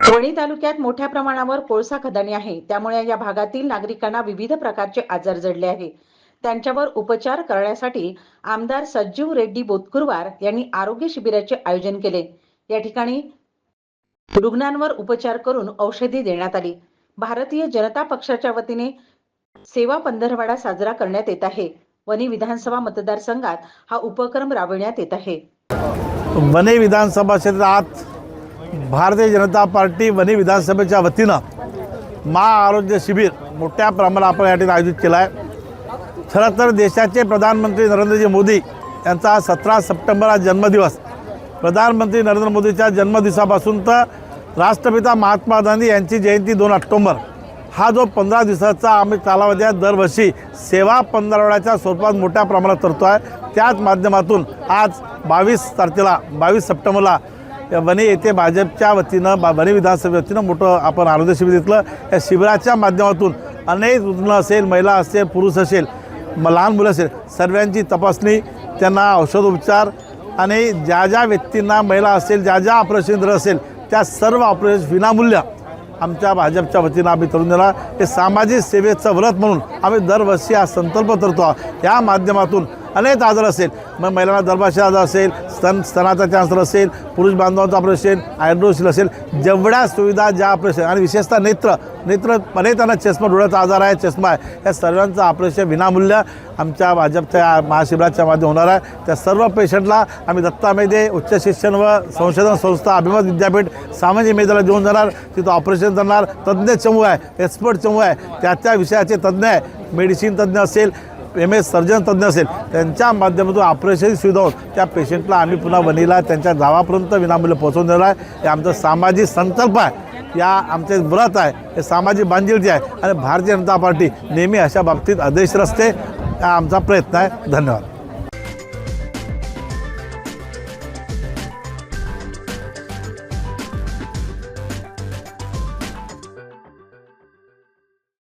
वणी तालुक्यात मोठ्या प्रमाणावर कोळसा खदानी आहे. त्यामुळे या भागातील नागरिकांना विविध प्रकारचे आजार जडले आहे त्यांच्यावर उपचार करण्यासाठी आमदार सज्जीव रेड्डी बोतकुरवार यांनी आरोग्य शिबिराचे आयोजन केले. या ठिकाणी रुग्णांवर उपचार करून औषधी देण्यात आली. भारतीय जनता पक्षाच्या वतीने सेवा पंधरवाडा साजरा करण्यात येत आहे. वणी विधानसभा मतदारसंघात हा उपक्रम राबविण्यात येत आहे. वणी विधानसभा क्षेत्रात भारतीय जनता पार्टी वणी विधानसभेच्या वतीनं महाआरोग्य शिबिर मोठ्या प्रमाणात आपण या ठिकाणी आयोजित केलं आहे. खरं तर देशाचे प्रधानमंत्री नरेंद्रजी मोदी यांचा सतरा सप्टेंबर हा जन्मदिवस. प्रधानमंत्री नरेंद्र मोदीच्या जन्मदिवसापासून तर राष्ट्रपिता महात्मा गांधी यांची जयंती दोन ऑक्टोंबर. हा जो पंधरा दिवसाचा आम्ही कालावधी आहे दरवर्षी सेवा पंधरवड्याच्या स्वरूपात मोठ्या प्रमाणात करतो आहे त्याच माध्यमातून आज बावीस तारखेला बावीस सप्टेंबरला वणी येथे भाजपच्या वतीनं बा वणी विधानसभे वतीनं मोठं आपण आरोग्य शिबिर घेतलं. या शिबिराच्या माध्यमातून अनेक रुग्ण असेल महिला असेल पुरुष असेल म लहान मुलं असेल सर्वांची तपासणी त्यांना औषधोपचार आणि ज्या ज्या व्यक्तींना महिला असेल ज्या ज्या ऑपरेशन असेल त्या सर्व ऑपरेशन विनामूल्य आमच्या भाजपच्या वतीनं आम्ही तरुणाला हे सामाजिक सेवेचं व्रत म्हणून आम्ही दरवर्षी हा संकल्प करतो या माध्यमातून अनेक आजार असेल. मग महिलांना गर्भाशय आजार असेल स्तन स्तनाचा कॅन्सर असेल पुरुष बांधवांचं ऑपरेशन आयड्रोसिल असेल. जेवढ्या सुविधा ज्या ऑपरेशन आणि विशेषतः नेत्र नेत्र अनेक त्यांना चष्मा डोळ्याचा आजार आहे चष्मा आहे. या सर्वांचं ऑपरेशन विनामूल्य आमच्या भाजपच्या महाशिबिराच्या माध्यमातून होणार आहे. त्या सर्व पेशंटला आम्ही दत्ता मेदे उच्च शिक्षण व संशोधन संस्था अभिमत विद्यापीठ सामाजिक मेदीला घेऊन जाणार. तिथं ऑपरेशन करणार. तज्ज्ञ चमू आहे एक्सपर्ट चमू आहे. त्या त्या विषयाचे तज्ज्ञ आहे. मेडिसिन तज्ज्ञ असेल. एम एस सर्जन तज्ज्ञ असेल त्यांच्या माध्यमातून ऑपरेशन सुविधा होऊन त्या पेशंटला आम्ही पुन्हा वणीला त्यांच्या गावापर्यंत विनामूल्य पोहोचवून देणार आहे. हे आमचा सामाजिक संकल्प आहे. या आमचे व्रत आहे. हे सामाजिक बांधिलकी आहे. आणि भारतीय जनता पार्टी नेहमी अशा बाबतीत आदेश असते. हा आमचा प्रयत्न आहे. धन्यवाद.